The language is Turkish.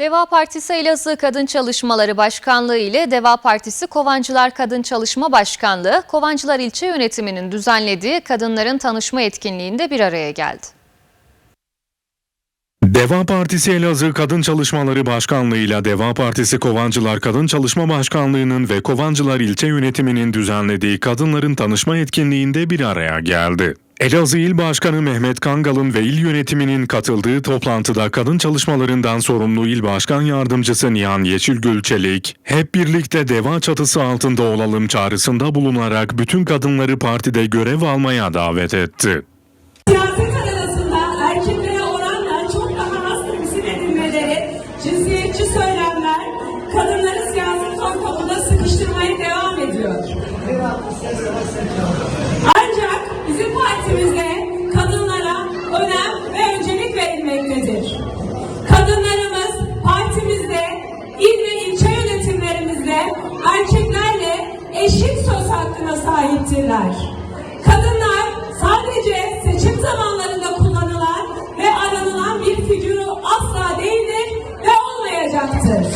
Deva Partisi Elazığ Kadın Çalışmaları Başkanlığı ile Deva Partisi Kovancılar Kadın Çalışma Başkanlığı, Kovancılar İlçe Yönetimi'nin düzenlediği kadınların tanışma etkinliğinde bir araya geldi. Deva Partisi Elazığ Kadın Çalışmaları Başkanlığı ile Deva Partisi Kovancılar Kadın Çalışma Başkanlığı'nın ve Kovancılar İlçe Yönetimi'nin düzenlediği kadınların tanışma etkinliğinde bir araya geldi. Elazığ İl Başkanı Mehmet Kangal'ın ve il yönetiminin katıldığı toplantıda kadın çalışmalarından sorumlu İl Başkan Yardımcısı Nihan Yeşilgül Çelik, hep birlikte deva çatısı altında olalım çağrısında bulunarak bütün kadınları partide görev almaya davet etti. Siyaset arasında erkeklere oranla çok daha az temsil edilmeleri, cinsiyetçi söylemler kadınları siyaset ortamında sıkıştırmaya devam ediyor. eşit söz hakkına sahiptirler. Kadınlar sadece seçim zamanlarında kullanılan ve aranılan bir figürü asla değildir ve olmayacaktır.